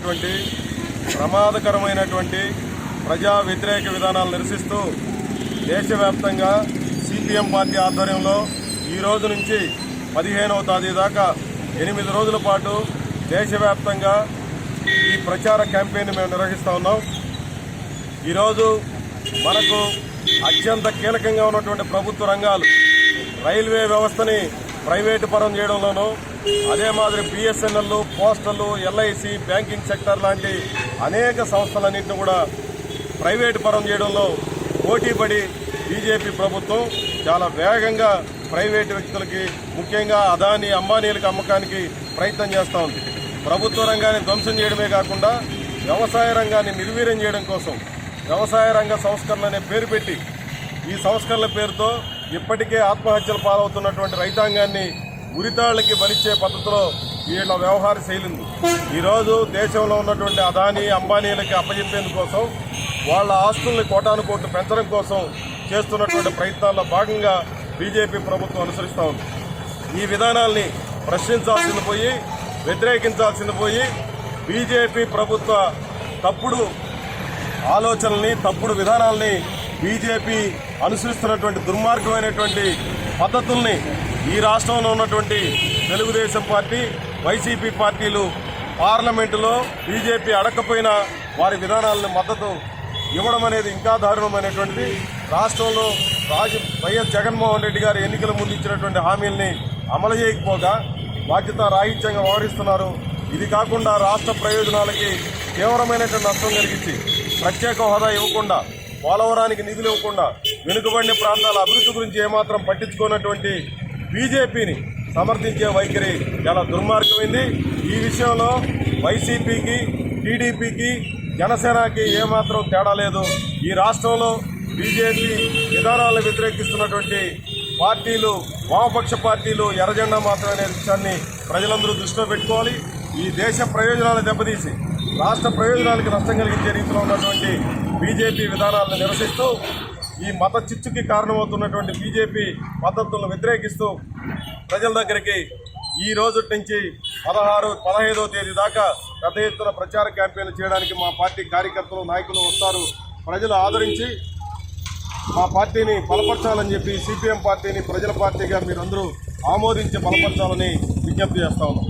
జరుగుతున్నటువంటి ప్రమాదకరమైనటువంటి ప్రజా వ్యతిరేక విధానాలు నిరసిస్తూ దేశవ్యాప్తంగా సిపిఎం పార్టీ ఆధ్వర్యంలో ఈ రోజు నుంచి పదిహేనవ తేదీ దాకా ఎనిమిది రోజుల పాటు దేశవ్యాప్తంగా ఈ ప్రచార క్యాంపెయిన్ మేము నిర్వహిస్తూ ఉన్నాం. ఈరోజు మనకు అత్యంత కీలకంగా ఉన్నటువంటి ప్రభుత్వ రంగాలు రైల్వే వ్యవస్థని ప్రైవేటు పరం చేయడంలోనూ అదే మాదిరి BSNL postal LIC banking sector లాంటి అనేక సంస్థలన్నింటినీ కూడా ప్రైవేటు పరం చేయడంలో పోటీపడి బీజేపీ ప్రభుత్వం చాలా వేగంగా ప్రైవేటు వ్యక్తులకి ముఖ్యంగా అదాని అంబానీలకు అమ్మకానికి ప్రయత్నం చేస్తూ ఉంది. ప్రభుత్వ రంగాన్ని ధ్వంసం చేయడమే కాకుండా వ్యవసాయ రంగాన్ని నిర్వీర్యం చేయడం కోసం వ్యవసాయ రంగ సంస్కరణ అనే పేరు పెట్టి ఈ సంస్కరణల పేరుతో ఇప్పటికే ఆత్మహత్యలు పాలవుతున్నటువంటి రైతాంగాన్ని ఉరితాళ్ళకి బలిచ్చే పద్ధతిలో వీళ్ళ వ్యవహార శైలి ఉంది ఈరోజు దేశంలో ఉన్నటువంటి అదానీ అంబానీలకి అప్పజెప్పేందుకోసం వాళ్ళ ఆస్తుల్ని కోటాను కోట్లు పెంచడం కోసం చేస్తున్నటువంటి ప్రయత్నాల్లో భాగంగా బీజేపీ ప్రభుత్వం అనుసరిస్తూ ఉంది. ఈ విధానాల్ని ప్రశ్నించాల్సింది పోయి వ్యతిరేకించాల్సింది పోయి బీజేపీ ప్రభుత్వ తప్పుడు ఆలోచనల్ని తప్పుడు విధానాల్ని బీజేపీ అనుసరిస్తున్నటువంటి దుర్మార్గమైనటువంటి పద్ధతుల్ని ఈ రాష్ట్రంలో ఉన్నటువంటి తెలుగుదేశం పార్టీ వైసీపీ పార్టీలు పార్లమెంటులో బీజేపీ అడకపోయినా వారి విధానాలను మద్దతు ఇవ్వడం అనేది ఇంకా దారుణమైనటువంటిది. రాష్ట్రంలో రాజు వైఎస్ జగన్మోహన్ రెడ్డి గారు ఎన్నికల ముందు ఇచ్చినటువంటి హామీల్ని అమలు చేయకపోగా బాధ్యత రాహిత్యంగా వ్యవహరిస్తున్నారు. ఇది కాకుండా రాష్ట్ర ప్రయోజనాలకి తీవ్రమైనటువంటి నష్టం కలిగించి ప్రత్యేక హోదా ఇవ్వకుండా పోలవరానికి నిధులు ఇవ్వకుండా వెనుకబడిన ప్రాంతాల అభివృద్ధి గురించి ఏమాత్రం పట్టించుకోనటువంటి బీజేపీని సమర్థించే వైఖరి చాలా దుర్మార్గమైంది. ఈ విషయంలో వైసీపీకి టీడీపీకి జనసేనకి ఏమాత్రం తేడా లేదు. ఈ రాష్ట్రంలో బీజేపీ విధానాలను వ్యతిరేకిస్తున్నటువంటి పార్టీలు వామపక్ష పార్టీలు ఎర్రజెండా మాత్రమే అనే విషయాన్ని ప్రజలందరూ దృష్టిలో పెట్టుకోవాలి. ఈ దేశ ప్రయోజనాలు దెబ్బతీసి రాష్ట్ర ప్రయోజనాలకు నష్టం కలిగించే రీతిలో ఉన్నటువంటి బీజేపీ విధానాలను నిరసిస్తూ ఈ మత చిచ్చుకి కారణమవుతున్నటువంటి బీజేపీ పద్ధతులను వ్యతిరేకిస్తూ ప్రజల దగ్గరికి ఈ రోజు నుంచి పదహారు పదహైదవ తేదీ దాకా పెద్ద ఎత్తున ప్రచార క్యాంపెయిన్లు చేయడానికి మా పార్టీ కార్యకర్తలు నాయకులు వస్తారు. ప్రజలు ఆదరించి మా పార్టీని బలపరచాలని చెప్పి సిపిఎం పార్టీని ప్రజల పార్టీగా మీరందరూ ఆమోదించి బలపరచాలని విజ్ఞప్తి చేస్తా ఉన్నాం.